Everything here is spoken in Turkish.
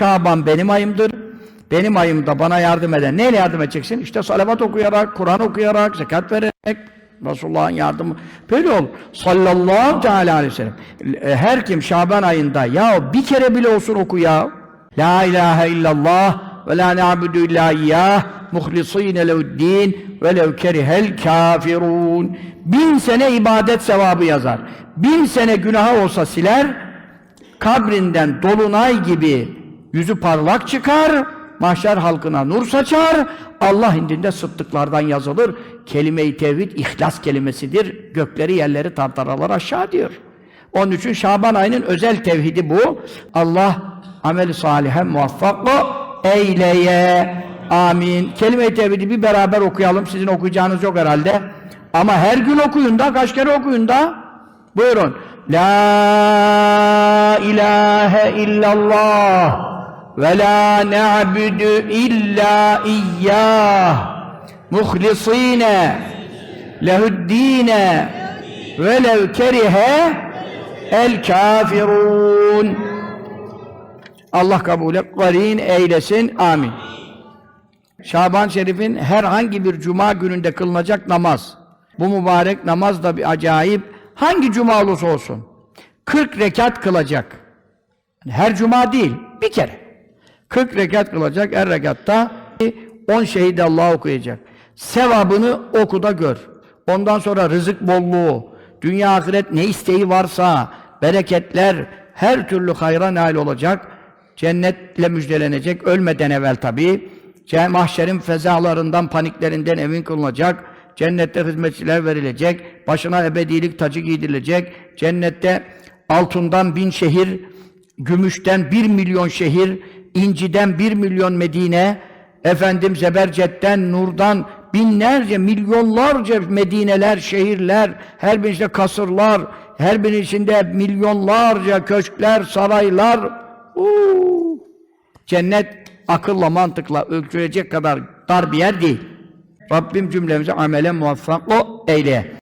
Şaban benim ayımdır. Benim ayımda bana yardım eden. Neyle yardım edeceksin? İşte salavat okuyarak, Kur'an okuyarak, zekat vererek, Resulullah'ın yardımı. Böyle ol. Sallallahu teala aleyhi ve sellem. E, Her kim Şaban ayında ya bir kere bile olsun oku ya. La ilahe illallah ve la na'budu illa iyyah muhlisîne lehu'd-din ve lev kerihel kafirun. Bin sene ibadet sevabı yazar. Bin sene günahı olsa siler, kabrinden dolunay gibi yüzü parlak çıkar, mahşer halkına nur saçar, Allah indinde sıddıklardan yazılır. Kelime-i tevhid ihlas kelimesidir. Gökleri yerleri tartaralar aşağı diyor. Onun için Şaban ayının özel tevhidi bu. Allah amel-i salihe muvaffak eyleye. Amin. Kelime-i tevhidi bir beraber okuyalım. Sizin okuyacağınız yok herhalde. Ama her gün okuyun da, kaç kere okuyun da. Buyurun. La ilahe illallah ve la na'budu illa iyyah muhlisine lehuddine ve lev kerihe el kafirun Allah kabul et, karin eylesin. Amin. Şaban Şerif'in herhangi bir cuma gününde kılınacak namaz. Bu mübarek namaz da bir acayip. Hangi cuma olursa olsun. 40 rekat kılacak. Her cuma değil, bir kere. 40 rekat kılacak, her rekatta 10 şehit Allah okuyacak. Sevabını oku da gör. Ondan sonra rızık bolluğu, dünya ahiret ne isteği varsa, bereketler, her türlü hayra nail olacak. Cennetle müjdelenecek, ölmeden evvel tabii. Ce- Mahşerin fezalarından, paniklerinden emin kılınacak. Cennette hizmetçiler verilecek. Başına ebedilik tacı giydirilecek. Cennette altından bin şehir, gümüşten bir milyon şehir, inciden bir milyon Medine, efendim zebercetten, nurdan binlerce, milyonlarca Medineler, şehirler, her birinde kasırlar, her birinin içinde milyonlarca köşkler, saraylar. Uuu! Cennet akılla, mantıkla ölçülecek kadar dar bir yer değil. Rabbim cümlemize amele muvaffak o eyleye.